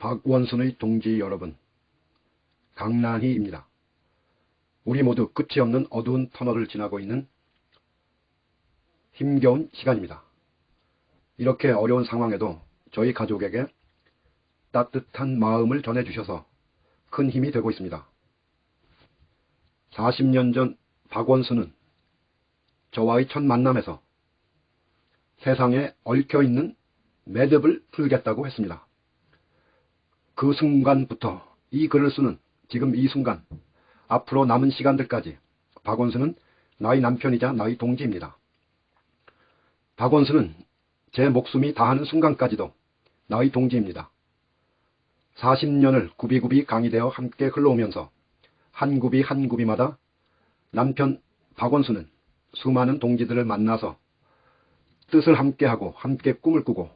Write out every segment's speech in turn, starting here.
박원순의 동지 여러분, 강난희입니다. 우리 모두 끝이 없는 어두운 터널을 지나고 있는 힘겨운 시간입니다. 이렇게 어려운 상황에도 저희 가족에게 따뜻한 마음을 전해주셔서 큰 힘이 되고 있습니다. 40년 전 박원순은 저와의 첫 만남에서 세상에 얽혀있는 매듭을 풀겠다고 했습니다. 그 순간부터 이 글을 쓰는 지금 이 순간 앞으로 남은 시간들까지 박원순은 나의 남편이자 나의 동지입니다. 박원순은 제 목숨이 다하는 순간까지도 나의 동지입니다. 40년을 구비구비 강의되어 함께 흘러오면서 한 구비 한 구비마다 남편 박원순은 수많은 동지들을 만나서 뜻을 함께하고 함께 꿈을 꾸고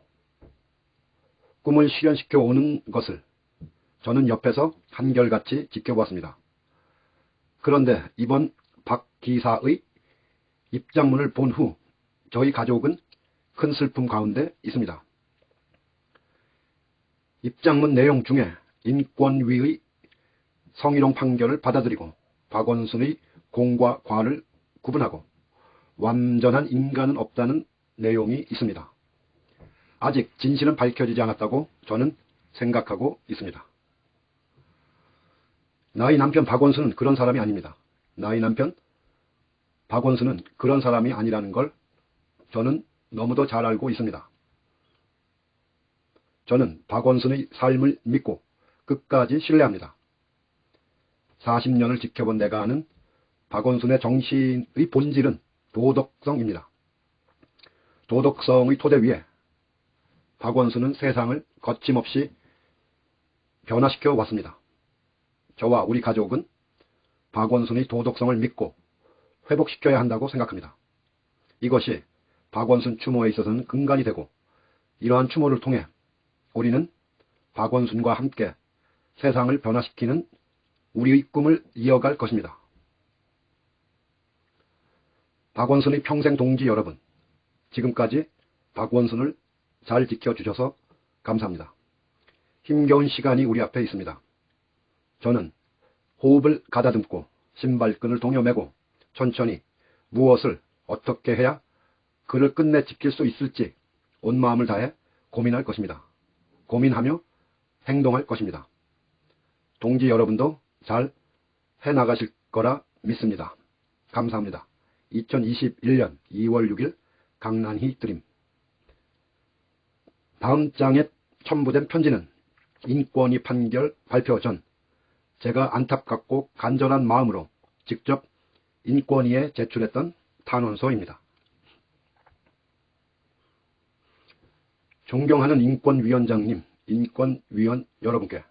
꿈을 실현시켜 오는 것을 저는 옆에서 한결같이 지켜보았습니다. 그런데 이번 박 기사의 입장문을 본 후 저희 가족은 큰 슬픔 가운데 있습니다. 입장문 내용 중에 인권위의 성희롱 판결을 받아들이고 박원순의 공과 과를 구분하고 완전한 인간은 없다는 내용이 있습니다. 아직 진실은 밝혀지지 않았다고 저는 생각하고 있습니다. 나의 남편 박원순은 그런 사람이 아닙니다. 나의 남편 박원순은 그런 사람이 아니라는 걸 저는 너무도 잘 알고 있습니다. 저는 박원순의 삶을 믿고 끝까지 신뢰합니다. 40년을 지켜본 내가 아는 박원순의 정신의 본질은 도덕성입니다. 도덕성의 토대 위에 박원순은 세상을 거침없이 변화시켜 왔습니다. 저와 우리 가족은 박원순의 도덕성을 믿고 회복시켜야 한다고 생각합니다. 이것이 박원순 추모에 있어서는 근간이 되고 이러한 추모를 통해 우리는 박원순과 함께 세상을 변화시키는 우리의 꿈을 이어갈 것입니다. 박원순의 평생 동지 여러분, 지금까지 박원순을 잘 지켜주셔서 감사합니다. 힘겨운 시간이 우리 앞에 있습니다. 저는 호흡을 가다듬고 신발끈을 동여매고 천천히 무엇을 어떻게 해야 그를 끝내 지킬 수 있을지 온 마음을 다해 고민할 것입니다. 고민하며 행동할 것입니다. 동지 여러분도 잘 해나가실 거라 믿습니다. 감사합니다. 2021년 2월 6일 강난희 드림 다음 장에 첨부된 편지는 인권위 판결 발표 전 제가 안타깝고 간절한 마음으로 직접 인권위에 제출했던 탄원서입니다. 존경하는 인권위원장님, 인권위원 여러분께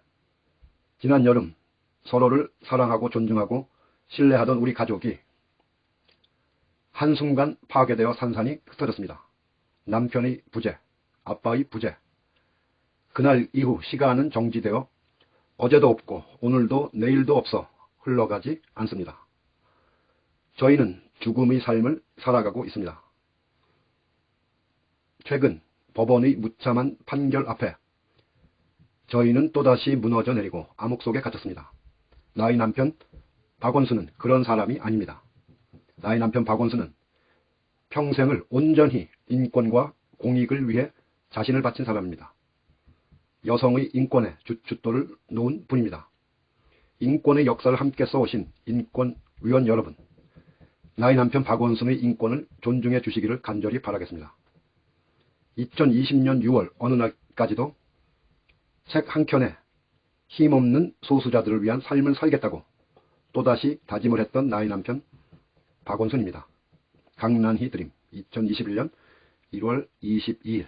지난 여름 서로를 사랑하고 존중하고 신뢰하던 우리 가족이 한순간 파괴되어 산산이 흩어졌습니다. 남편의 부재, 아빠의 부재. 그날 이후 시간은 정지되어 어제도 없고 오늘도 내일도 없어 흘러가지 않습니다. 저희는 죽음의 삶을 살아가고 있습니다. 최근 법원의 무참한 판결 앞에 저희는 또다시 무너져 내리고 암흑 속에 갇혔습니다. 나의 남편 박원순은 그런 사람이 아닙니다. 나의 남편 박원순은 평생을 온전히 인권과 공익을 위해 자신을 바친 사람입니다. 여성의 인권에 주춧돌을 놓은 분입니다. 인권의 역사를 함께 써오신 인권위원 여러분, 나의 남편 박원순의 인권을 존중해 주시기를 간절히 바라겠습니다. 2020년 6월 어느 날까지도 책 한 켠에 힘없는 소수자들을 위한 삶을 살겠다고 또다시 다짐을 했던 나의 남편 박원순입니다. 강난희 드림 2021년 1월 22일